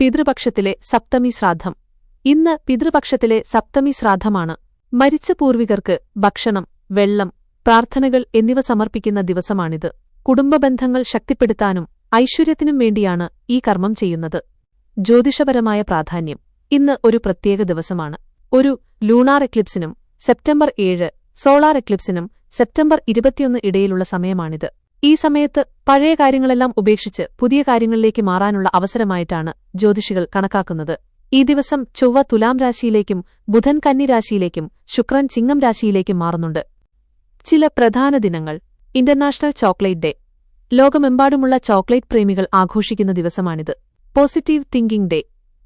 പിതൃപക്ഷത്തിലെ സപ്തമി ശ്രാദ്ധം. ഇന്ന് പിതൃപക്ഷത്തിലെ സപ്തമി ശ്രാദ്ധമാണ്. മരിച്ച പൂർവികർക്ക് ഭക്ഷണം വെള്ളം പ്രാർത്ഥനകൾ എന്നിവ സമർപ്പിക്കുന്ന ദിവസമാണിത്. കുടുംബബന്ധങ്ങൾ ശക്തിപ്പെടുത്താനും ഐശ്വര്യത്തിനും വേണ്ടിയാണ് ഈ കർമ്മം ചെയ്യുന്നത്. ജ്യോതിഷപരമായ പ്രാധാന്യം ഇന്ന് ഒരു പ്രത്യേക ദിവസമാണ്. ഒരു ലൂണാർ എക്ലിപ്സിനും സെപ്റ്റംബർ ഏഴ് സോളാർ എക്ലിപ്സിനും സെപ്റ്റംബർ ഇരുപത്തിയൊന്ന് ഇടയിലുള്ള സമയമാണിത്. ഈ സമയത്ത് പഴയ കാര്യങ്ങളെല്ലാം ഉപേക്ഷിച്ച് പുതിയ കാര്യങ്ങളിലേക്ക് മാറാനുള്ള അവസരമായിട്ടാണ് ജ്യോതിഷികൾ കണക്കാക്കുന്നത്. ഈ ദിവസം ചൊവ്വ തുലാം രാശിയിലേക്കും ബുധൻ കന്നി രാശിയിലേക്കും ശുക്രൻ ചിങ്ങം രാശിയിലേക്കും മാറുന്നുണ്ട്. ചില പ്രധാന ദിനങ്ങൾ. International chocolate day. ലോകമെമ്പാടുമുള്ള ചോക്ലേറ്റ് പ്രേമികൾ ആഘോഷിക്കുന്ന ദിവസമാണിത്. Positive thinking day.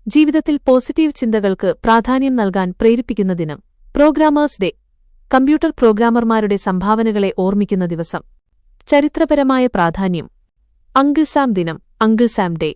ജീവിതത്തിൽ പോസിറ്റീവ് ചിന്തകൾക്ക് പ്രാധാന്യം നൽകാൻ പ്രേരിപ്പിക്കുന്ന ദിനം. Programmers day. കമ്പ്യൂട്ടർ പ്രോഗ്രാമർമാരുടെ സംഭാവനകളെ ഓർമ്മിക്കുന്ന ദിവസം. ചരിത്രപരമായ പ്രാധാന്യം. അങ്കിൾ സാം ദിനം അങ്കിൾ സാം ഡേ.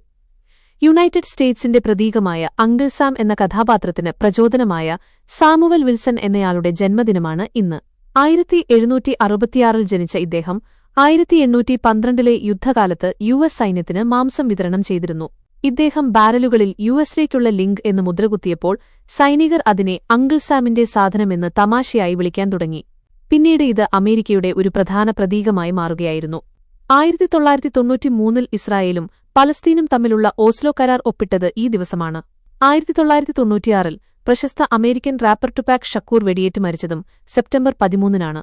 യുണൈറ്റഡ് സ്റ്റേറ്റ്സിന്റെ പ്രതീകമായ അങ്കിൾ സാം എന്ന കഥാപാത്രത്തിന് പ്രചോദനമായ സാമുവൽ വിൽസൺ എന്നയാളുടെ ജന്മദിനമാണ് ഇന്ന്. ആയിരത്തി എഴുന്നൂറ്റി അറുപത്തിയാറിൽ ജനിച്ച ഇദ്ദേഹം ആയിരത്തി എണ്ണൂറ്റി പന്ത്രണ്ടിലെ യുദ്ധകാലത്ത് യു എസ് സൈന്യത്തിന് മാംസം വിതരണം ചെയ്തിരുന്നു. ഇദ്ദേഹം ബാരലുകളിൽ യു എസിലേക്കുള്ള ലിങ്ക് എന്ന് മുദ്രകുത്തിയപ്പോൾ സൈനികർ അതിനെ അങ്കിൾ സാമിന്റെ സാധനമെന്ന് തമാശയായി വിളിക്കാൻ തുടങ്ങി. പിന്നീട് ഇത് അമേരിക്കയുടെ ഒരു പ്രധാന പ്രതീകമായി മാറുകയായിരുന്നു. ആയിരത്തി തൊള്ളായിരത്തി തൊണ്ണൂറ്റിമൂന്നിൽ ഇസ്രായേലും പലസ്തീനും തമ്മിലുള്ള ഓസ്ലോ കരാർ ഒപ്പിട്ടത് ഈ ദിവസമാണ്. ആയിരത്തി തൊള്ളായിരത്തി തൊണ്ണൂറ്റിയാറിൽ പ്രശസ്ത അമേരിക്കൻ റാപ്പർ ടുപാക് ഷക്കൂർ വെടിയേറ്റ് മരിച്ചതും സെപ്റ്റംബർ പതിമൂന്നിനാണ്.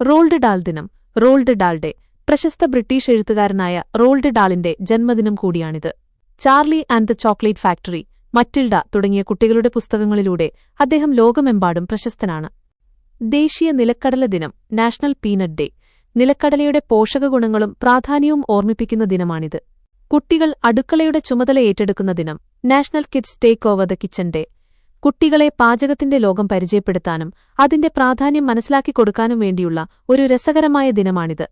റോൾഡ് ഡാൽ ദിനം റോൾഡ് ഡാൾ ഡേ പ്രശസ്ത ബ്രിട്ടീഷ് എഴുത്തുകാരനായ റോൾഡ് ഡാളിന്റെ ജന്മദിനം കൂടിയാണിത്. Charlie and the chocolate factory Matilda തുടങ്ങിയ കുട്ടികളുടെ പുസ്തകങ്ങളിലൂടെ അദ്ദേഹം ലോകമെമ്പാടും പ്രശസ്തനാണ്. ദേശീയ നിലക്കടല ദിനം നാഷണൽ പീനട്ട് ഡേ നിലക്കടലയുടെ പോഷകഗുണങ്ങളും പ്രാധാന്യവും ഓർമ്മിപ്പിക്കുന്ന ദിനമാണിത്. കുട്ടികൾ അടുക്കളയുടെ ചുമതല ഏറ്റെടുക്കുന്ന ദിനം national kids take over the kitchen day. കുട്ടികളെ പാചകത്തിന്റെ ലോകം പരിചയപ്പെടുത്താനും അതിന്റെ പ്രാധാന്യം മനസ്സിലാക്കി കൊടുക്കാനും വേണ്ടിയുള്ള ഒരു രസകരമായ ദിനമാണിത്.